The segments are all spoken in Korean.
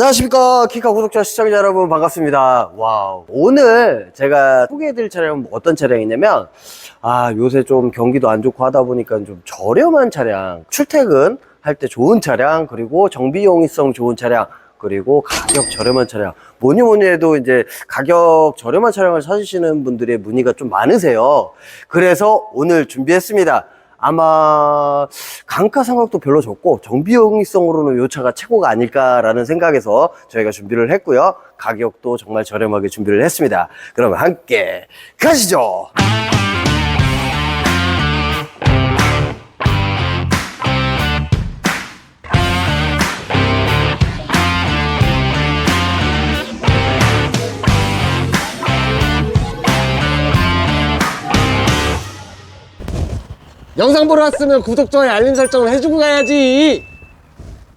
안녕하십니까. 키카 구독자 시청자 여러분 반갑습니다. 와우. 오늘 제가 소개해드릴 차량은 어떤 차량이냐면 아 요새 좀 경기도 안 좋고 하다 보니까 좀 저렴한 차량 출퇴근 할 때 좋은 차량 그리고 정비용이성 좋은 차량 그리고 가격 저렴한 차량. 뭐니 뭐니 해도 이제 가격 저렴한 차량을 찾으시는 분들의 문의가 좀 많으세요. 그래서 오늘 준비했습니다 아마 강가 상각도 별로 적고 정비용이성으로는 이 차가 최고가 아닐까라는 생각에서 저희가 준비를 했고요. 가격도 정말 저렴하게 준비를 했습니다. 그러면 함께 가시죠. 영상 보러 왔으면 구독, 좋아요, 알림 설정을 해주고 가야지.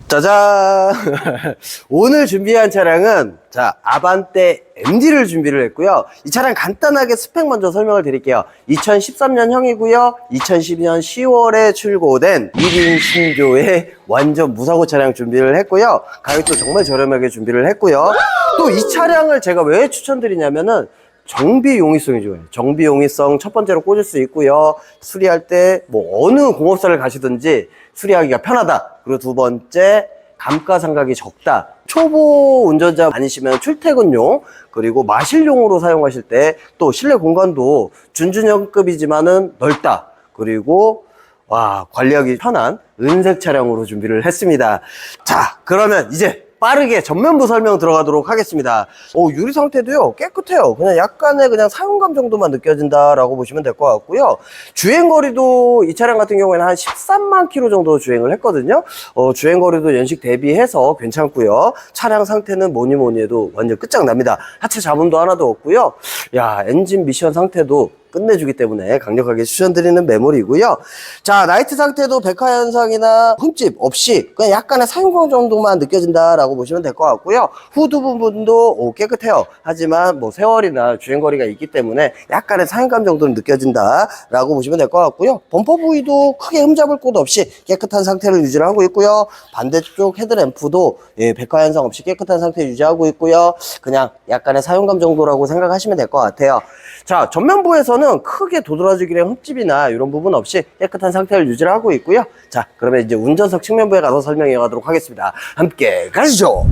짜잔! 오늘 준비한 차량은 자 아반떼 MD를 준비를 했고요. 이 차량 간단하게 스펙 먼저 설명을 드릴게요. 2013년형이고요. 2012년 10월에 출고된 1인 신조의 완전 무사고 차량 준비를 했고요. 가격도 정말 저렴하게 준비를 했고요. 또 이 차량을 제가 왜 추천드리냐면은 정비 용이성이 좋아요. 정비 용이성 첫 번째로 꽂을 수 있고요. 수리할 때 뭐 어느 공업사를 가시든지 수리하기가 편하다. 그리고 두 번째 감가상각이 적다. 초보 운전자 아니시면 출퇴근용 그리고 마실용으로 사용하실 때 또 실내 공간도 준준형급이지만은 넓다. 그리고 와 관리하기 편한 은색 차량으로 준비를 했습니다. 자 그러면 이제 빠르게 전면부 설명 들어가도록 하겠습니다. 오, 유리 상태도요, 깨끗해요. 그냥 약간의 그냥 사용감 정도만 느껴진다라고 보시면 될 것 같고요. 주행거리도 이 차량 같은 경우에는 한 13만 킬로 정도 주행을 했거든요. 어, 주행거리도 연식 대비해서 괜찮고요. 차량 상태는 뭐니 뭐니 해도 완전 끝장납니다. 하체 잡음도 하나도 없고요. 야, 엔진 미션 상태도 끝내주기 때문에 강력하게 추천드리는 메모리고요. 자, 나이트 상태도 백화 현상이나 흠집 없이 그냥 약간의 사용감 정도만 느껴진다라고 보시면 될 것 같고요. 후드 부분도 오, 깨끗해요. 하지만 뭐 세월이나 주행거리가 있기 때문에 약간의 사용감 정도는 느껴진다라고 보시면 될 것 같고요. 범퍼 부위도 크게 흠잡을 곳 없이 깨끗한 상태를 유지를 하고 있고요. 반대쪽 헤드램프도 예, 백화 현상 없이 깨끗한 상태 유지하고 있고요. 그냥 약간의 사용감 정도라고 생각하시면 될 것 같아요. 자, 전면부에서는 크게 도드라지기랑 흠집이나 이런 부분 없이 깨끗한 상태를 유지를 하고 있고요. 자, 그러면 이제 운전석 측면부에 가서 설명해 가도록 하겠습니다. 함께 가시죠.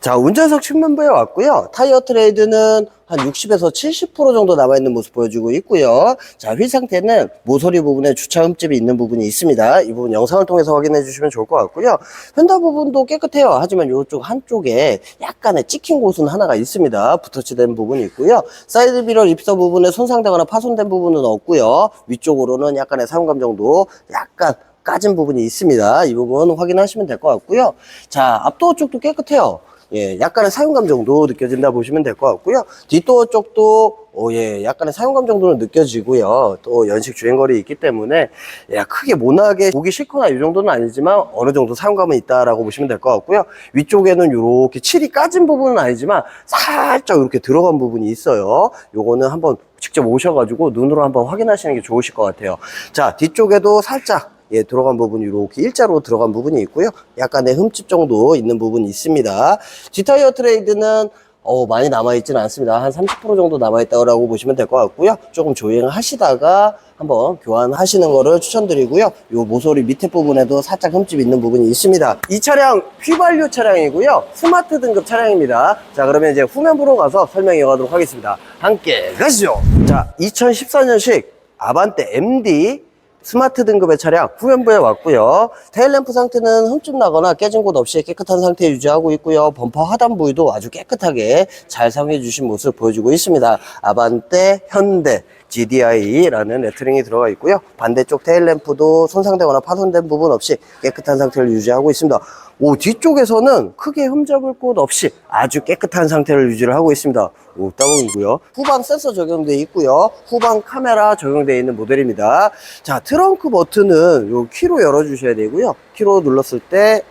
자, 운전석 측면부에 왔고요. 타이어 트레이드는 한 60에서 70% 정도 남아있는 모습 보여주고 있고요. 자, 휠 상태는 모서리 부분에 주차 흠집이 있는 부분이 있습니다. 이 부분 영상을 통해서 확인해 주시면 좋을 것 같고요. 휀다 부분도 깨끗해요. 하지만 이쪽 한쪽에 약간의 찍힌 곳은 하나가 있습니다. 붓터치된 부분이 있고요. 사이드 미러 립서 부분에 손상되거나 파손된 부분은 없고요. 위쪽으로는 약간의 사용감 정도 약간 까진 부분이 있습니다. 이 부분 확인하시면 될 것 같고요. 자, 앞도어 쪽도 깨끗해요. 예, 약간의 사용감 정도 느껴진다 보시면 될 것 같고요. 뒷도어 쪽도 오, 예, 약간의 사용감 정도는 느껴지고요. 또 연식 주행거리 있기 때문에 예, 크게 모나게 보기 싫거나 이 정도는 아니지만 어느 정도 사용감은 있다라고 보시면 될 것 같고요. 위쪽에는 이렇게 칠이 까진 부분은 아니지만 살짝 이렇게 들어간 부분이 있어요. 요거는 한번 직접 오셔가지고 눈으로 한번 확인하시는 게 좋으실 것 같아요. 자, 뒤쪽에도 살짝 예, 들어간 부분이 이렇게 일자로 들어간 부분이 있고요. 약간의 흠집 정도 있는 부분이 있습니다. G타이어 트레이드는 어, 많이 남아있지는 않습니다. 한 30% 정도 남아있다고 보시면 될 것 같고요. 조금 조행하시다가 한번 교환하시는 거를 추천드리고요. 요 모서리 밑에 부분에도 살짝 흠집 있는 부분이 있습니다. 이 차량 휘발유 차량이고요. 스마트 등급 차량입니다. 자, 그러면 이제 후면부로 가서 설명해 가도록 하겠습니다. 함께 가시죠. 자, 2014년식 아반떼 MD 스마트 등급의 차량 후면부에 왔고요. 테일램프 상태는 흠집 나거나 깨진 곳 없이 깨끗한 상태 유지하고 있고요. 범퍼 하단 부위도 아주 깨끗하게 잘 사용해 주신 모습 보여주고 있습니다. 아반떼, 현대, GDI라는 레터링이 들어가 있고요. 반대쪽 테일램프도 손상되거나 파손된 부분 없이 깨끗한 상태를 유지하고 있습니다. 오, 뒤쪽에서는 크게 흠잡을 곳 없이 아주 깨끗한 상태를 유지를 하고 있습니다. 오, 따봉이고요. 후방 센서 적용되어 있고요. 후방 카메라 적용되어 있는 모델입니다. 자, 트렁크 버튼은 요 키로 열어주셔야 되고요. 키로 눌렀을 때,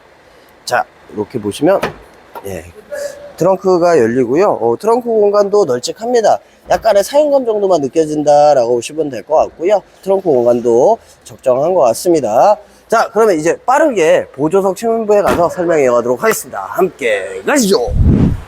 자, 이렇게 보시면, 예, 트렁크가 열리고요. 어, 트렁크 공간도 널찍합니다. 약간의 사용감 정도만 느껴진다라고 보시면 될 것 같고요. 트렁크 공간도 적정한 것 같습니다. 자, 그러면 이제 빠르게 보조석 측면부에 가서 설명해 가도록 하겠습니다. 함께 가시죠.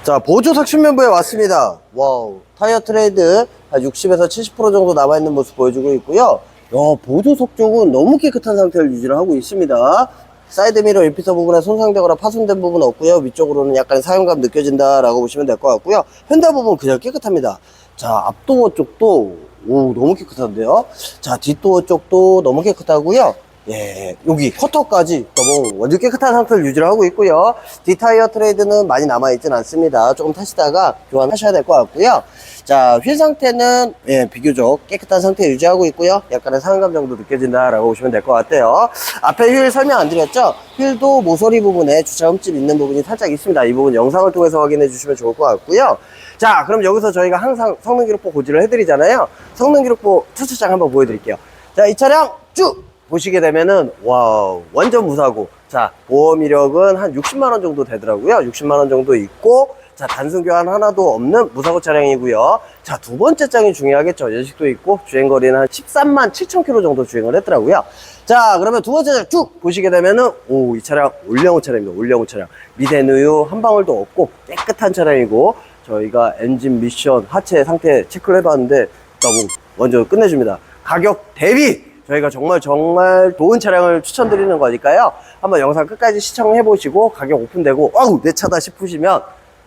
자, 보조석 측면부에 왔습니다. 와우. 타이어 트레이드 한 60에서 70% 정도 남아있는 모습 보여주고 있고요. 야, 보조석 쪽은 너무 깨끗한 상태를 유지를 하고 있습니다. 사이드미러 인피서 부분에 손상되거나 파손된 부분 없고요. 위쪽으로는 약간 사용감 느껴진다라고 보시면 될 것 같고요. 헨다 부분 그냥 깨끗합니다. 자, 앞도어 쪽도 오 너무 깨끗한데요. 자, 뒷도어 쪽도 너무 깨끗하고요. 예, 여기 커터까지 너무 완전 깨끗한 상태를 유지를 하고 있고요. 뒷타이어 트레이드는 많이 남아있진 않습니다. 조금 타시다가 교환하셔야 될 것 같고요. 자, 휠 상태는 예, 비교적 깨끗한 상태 유지하고 있고요. 약간의 사용감 정도 느껴진다라고 보시면 될 것 같아요. 앞에 휠 설명 안 드렸죠? 휠도 모서리 부분에 주차 흠집 있는 부분이 살짝 있습니다. 이 부분 영상을 통해서 확인해 주시면 좋을 것 같고요. 자, 그럼 여기서 저희가 항상 성능 기록부 고지를 해드리잖아요. 성능 기록부 차차장 한번 보여드릴게요. 자, 이 차량 쭉 보시게 되면은 와우 완전 무사고 자 보험 이력은 한 60만 원 정도 되더라고요. 60만 원 정도 있고 자 단순 교환 하나도 없는 무사고 차량이고요. 자 두 번째 장이 중요하겠죠. 연식도 있고 주행거리는 한 13만 7천 킬로 정도 주행을 했더라고요. 자 그러면 두 번째 장 쭉 보시게 되면은 오 이 차량 올량호 차량입니다. 올량호 차량. 미세 누유 한 방울도 없고 깨끗한 차량이고 저희가 엔진 미션 하체 상태 체크를 해봤는데 너무 먼저 끝내줍니다. 가격 대비 저희가 정말 정말 좋은 차량을 추천드리는 거니까요. 한번 영상 끝까지 시청해 보시고 가격 오픈되고 아우 내 차다 싶으시면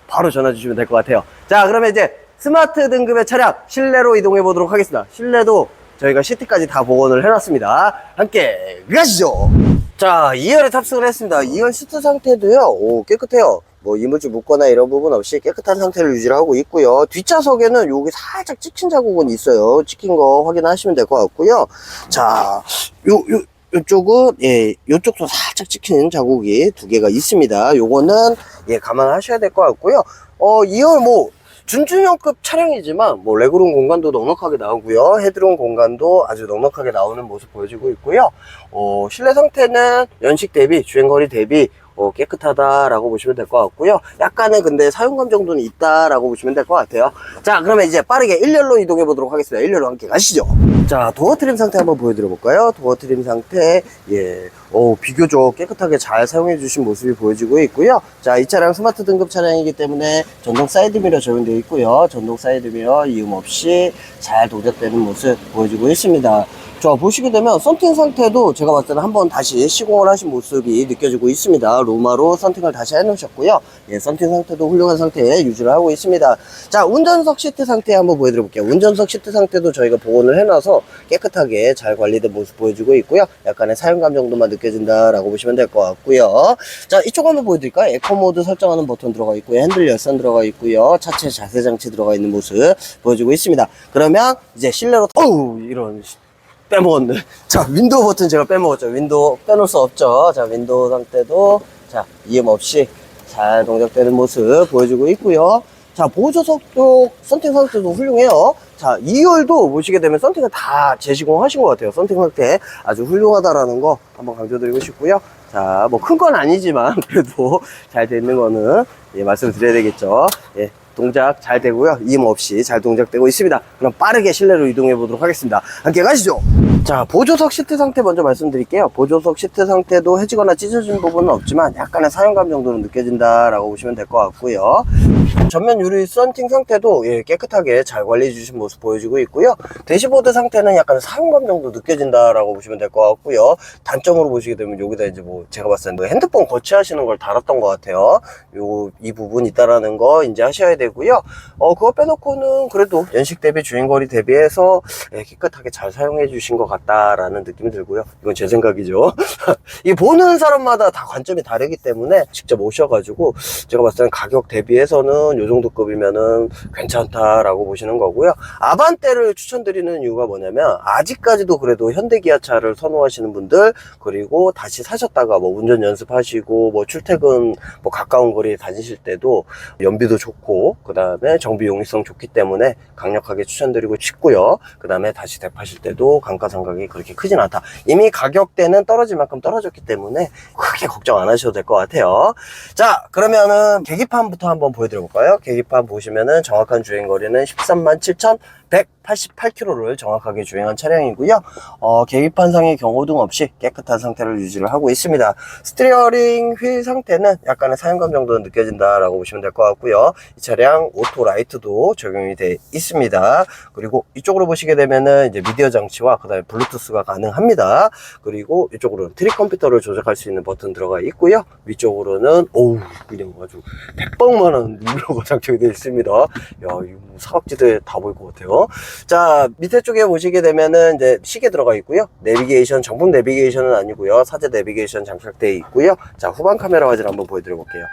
바로 전화 주시면 될 것 같아요. 자 그러면 이제 스마트 등급의 차량 실내로 이동해 보도록 하겠습니다. 실내도 저희가 시트까지 다 복원을 해놨습니다. 함께 가시죠. 자 2열에 탑승을 했습니다. 2열 시트 상태도요. 오 깨끗해요. 뭐 이물질 묻거나 이런 부분 없이 깨끗한 상태를 유지를 하고 있고요. 뒷좌석에는 여기 살짝 찍힌 자국은 있어요. 찍힌 거 확인하시면 될 것 같고요. 자, 요, 요, 요쪽은, 예, 요쪽도 살짝 찍히는 자국이 두 개가 있습니다. 요거는, 예, 감안하셔야 될 것 같고요. 어, 2열 뭐, 준준형급 차량이지만 뭐 레그룸 공간도 넉넉하게 나오고요 헤드룸 공간도 아주 넉넉하게 나오는 모습 보여지고 있고요 어, 실내 상태는 연식 대비 주행거리 대비 어, 깨끗하다라고 보시면 될 것 같고요. 약간의 근데 사용감 정도는 있다라고 보시면 될 것 같아요. 자, 그러면 이제 빠르게 1열로 이동해 보도록 하겠습니다. 1열로 함께 가시죠. 자, 도어 트림 상태 한번 보여드려 볼까요? 도어 트림 상태, 예, 어, 비교적 깨끗하게 잘 사용해 주신 모습이 보여지고 있고요. 자, 이 차량 스마트 등급 차량이기 때문에 전동 사이드미러 적용되어 있고요. 전동 사이드미러 이음 없이 잘 동작되는 모습 보여지고 있습니다. 자, 보시게 되면 썬팅 상태도 제가 봤을 때는 한번 다시 시공을 하신 모습이 느껴지고 있습니다. 로마로 썬팅을 다시 해놓으셨고요. 예, 썬팅 상태도 훌륭한 상태에 유지를 하고 있습니다. 자, 운전석 시트 상태 한번 보여드려 볼게요. 운전석 시트 상태도 저희가 복원을 해놔서 깨끗하게 잘 관리된 모습 보여주고 있고요. 약간의 사용감 정도만 느껴진다라고 보시면 될 것 같고요. 자, 이쪽 한번 보여드릴까요? 에코모드 설정하는 버튼 들어가 있고요. 핸들 열선 들어가 있고요. 차체 자세 장치 들어가 있는 모습 보여주고 있습니다. 그러면 이제 실내로 어우 이런 빼먹었네. 자, 윈도우 버튼 제가 빼먹었죠. 윈도우 빼놓을 수 없죠. 자, 윈도우 상태도 자, 이음 없이 잘 동작되는 모습 보여주고 있고요. 자, 보조석 쪽 썬팅 상태도 훌륭해요. 자, 2열도 보시게 되면 썬팅을 다 재시공하신 것 같아요. 썬팅 상태 아주 훌륭하다라는 거 한번 강조드리고 싶고요. 자, 뭐 큰 건 아니지만 그래도 잘 돼 있는 거는 예, 말씀드려야 되겠죠. 예, 동작 잘 되고요. 이음 없이 잘 동작되고 있습니다. 그럼 빠르게 실내로 이동해 보도록 하겠습니다. 함께 가시죠. 자, 보조석 시트 상태 먼저 말씀드릴게요. 보조석 시트 상태도 해지거나 찢어진 부분은 없지만 약간의 사용감 정도는 느껴진다라고 보시면 될 것 같고요. 전면 유리 썬팅 상태도 예, 깨끗하게 잘 관리해 주신 모습 보여지고 있고요. 대시보드 상태는 약간 사용감 정도 느껴진다라고 보시면 될 것 같고요. 단점으로 보시게 되면 여기다 이제 뭐 제가 봤을 때뭐 핸드폰 거치하시는 걸 달았던 것 같아요. 요 이 부분 있다라는 거 인지하셔야 되고요. 어 그거 빼놓고는 그래도 연식 대비 주행거리 대비해서 예, 깨끗하게 잘 사용해 주신 것 같다라는 느낌이 들고요. 이건 제 생각이죠. 이 보는 사람마다 다 관점이 다르기 때문에 직접 오셔가지고 제가 봤을 때는 가격 대비해서는 요 정도 급이면은 괜찮다라고 보시는 거고요. 아반떼를 추천드리는 이유가 뭐냐면 아직까지도 그래도 현대 기아차를 선호하시는 분들 그리고 다시 사셨다가 뭐 운전 연습하시고 뭐 출퇴근 뭐 가까운 거리 다니실 때도 연비도 좋고 그 다음에 정비 용이성 좋기 때문에 강력하게 추천드리고 싶고요. 그 다음에 다시 대파실 때도 감가상각이 그렇게 크진 않다. 이미 가격대는 떨어질 만큼 떨어졌기 때문에 크게 걱정 안 하셔도 될 것 같아요. 자, 그러면은 계기판부터 한번 보여드려 볼까요? 계기판 보시면은 정확한 주행거리는 13만 188km를 정확하게 주행한 차량이고요. 어, 계기판상의 경고등 없이 깨끗한 상태를 유지를 하고 있습니다. 스티어링 휠 상태는 약간의 사용감 정도는 느껴진다라고 보시면 될 것 같고요. 이 차량 오토 라이트도 적용이 돼 있습니다. 그리고 이쪽으로 보시게 되면은 이제 미디어 장치와 그 다음에 블루투스가 가능합니다. 그리고 이쪽으로는 트릭 컴퓨터를 조작할 수 있는 버튼 들어가 있고요. 위쪽으로는 오우 그냥 아주 대빵만한 룰러가 장착이 되어 있습니다. 야 이거 뭐 사각지대에 다 보일 것 같아요. 자 밑에 쪽에 보시게 되면은 이제 시계 들어가 있고요. 내비게이션 정품 내비게이션은 아니고요. 사제 내비게이션 장착되어 있고요. 자 후방 카메라 화질 한번 보여드려 볼게요.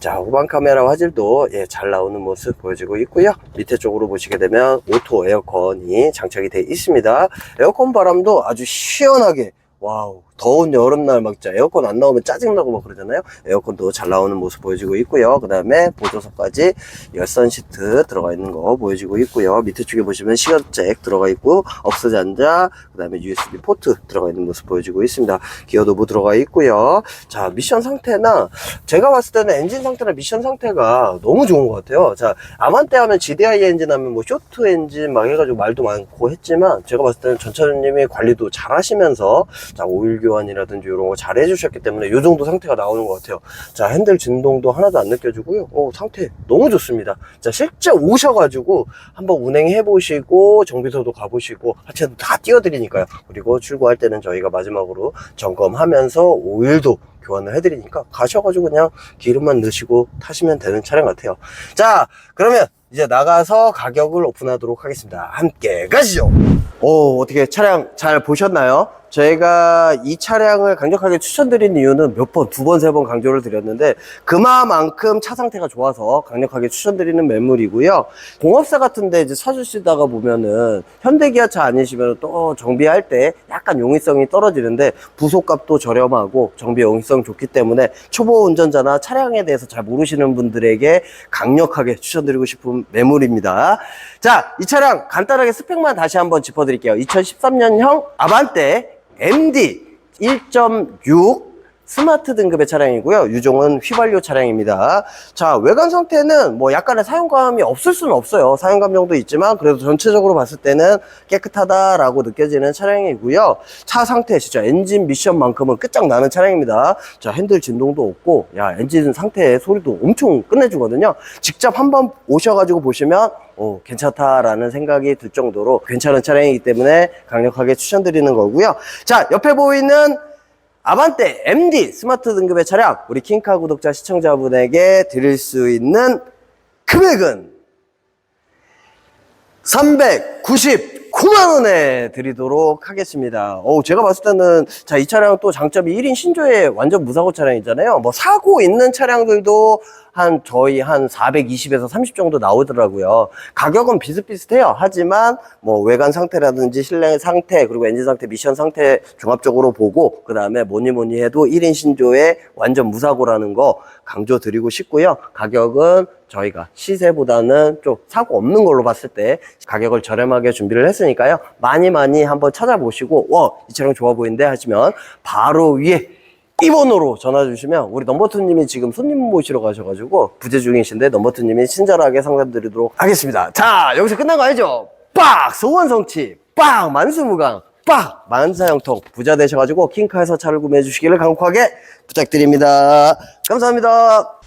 자 후방 카메라 화질도 예, 잘 나오는 모습 보여지고 있고요 밑에 쪽으로 보시게 되면 오토 에어컨이 장착이 되어 있습니다 에어컨 바람도 아주 시원하게 와우 더운 여름날 막 진짜 에어컨 안 나오면 짜증나고 막 그러잖아요. 에어컨도 잘 나오는 모습 보여지고 있고요. 그 다음에 보조석까지 열선 시트 들어가 있는 거 보여지고 있고요. 밑에 쪽에 보시면 시간잭 들어가 있고 억스 잔자 그 다음에 USB 포트 들어가 있는 모습 보여지고 있습니다. 기어 노브 들어가 있고요. 자 미션 상태나 제가 봤을 때는 엔진 상태나 미션 상태가 너무 좋은 것 같아요. 자, 아만떼 하면 GDI 엔진 하면 뭐 쇼트 엔진 막 해가지고 말도 많고 했지만 제가 봤을 때는 전차장님이 관리도 잘 하시면서 자, 오일 교 환이라든지 이런 거 잘 해주셨기 때문에 이 정도 상태가 나오는 것 같아요. 자, 핸들 진동도 하나도 안 느껴지고요. 어, 상태 너무 좋습니다. 자, 실제 오셔가지고 한번 운행해 보시고 정비소도 가보시고 하체도 다 띄워드리니까요. 그리고 출고할 때는 저희가 마지막으로 점검하면서 오일도 교환을 해드리니까 가셔가지고 그냥 기름만 넣으시고 타시면 되는 차량 같아요. 자, 그러면 이제 나가서 가격을 오픈하도록 하겠습니다. 함께 가시죠. 오, 어떻게 차량 잘 보셨나요? 저희가 이 차량을 강력하게 추천드린 이유는 몇 번, 두 번, 세 번 강조를 드렸는데 그만큼 차 상태가 좋아서 강력하게 추천드리는 매물이고요. 공업사 같은데 이제 사주시다가 보면은 현대기아차 아니시면 또 정비할 때 약간 용이성이 떨어지는데 부속값도 저렴하고 정비 용이성 좋기 때문에 초보 운전자나 차량에 대해서 잘 모르시는 분들에게 강력하게 추천드리고 싶은 매물입니다. 자, 이 차량 간단하게 스펙만 다시 한번 짚어드릴게요. 2013년형 아반떼 MD 1.6 스마트 등급의 차량이고요. 유종은 휘발유 차량입니다. 자, 외관 상태는 뭐 약간의 사용감이 없을 수는 없어요. 사용감 정도 있지만 그래도 전체적으로 봤을 때는 깨끗하다라고 느껴지는 차량이고요. 차 상태 진짜 엔진 미션만큼은 끝장나는 차량입니다. 자, 핸들 진동도 없고 야, 엔진 상태 소리도 엄청 끝내주거든요. 직접 한번 오셔가지고 보시면 어, 괜찮다라는 생각이 들 정도로 괜찮은 차량이기 때문에 강력하게 추천드리는 거고요. 자, 옆에 보이는 아반떼 MD 스마트 등급의 차량. 우리 킹카 구독자 시청자분에게 드릴 수 있는 금액은 399만 원에 드리도록 하겠습니다. 어 제가 봤을 때는, 자, 이 차량 또 장점이 1인 신조의 완전 무사고 차량이잖아요. 뭐, 사고 있는 차량들도 한, 저희 한 420에서 30 정도 나오더라고요. 가격은 비슷비슷해요. 하지만, 뭐, 외관 상태라든지 실내 상태, 그리고 엔진 상태, 미션 상태 종합적으로 보고, 그 다음에 뭐니 뭐니 해도 1인 신조의 완전 무사고라는 거 강조 드리고 싶고요. 가격은 저희가 시세보다는 좀 사고 없는 걸로 봤을 때 가격을 저렴하게 준비를 했으니까요. 많이 많이 한번 찾아보시고, 와, 이 차량 좋아 보이는데 하시면 바로 위에 이 번호로 전화 주시면 우리 넘버투님이 지금 손님 모시러 가셔가지고 부재 중이신데 넘버투님이 친절하게 상담 드리도록 하겠습니다. 자, 여기서 끝난 거 아니죠? 빡! 소원 성취! 빡! 만수무강! 빡! 만사형통 부자 되셔가지고 킹카에서 차를 구매해 주시기를 강력하게 부탁드립니다. 감사합니다.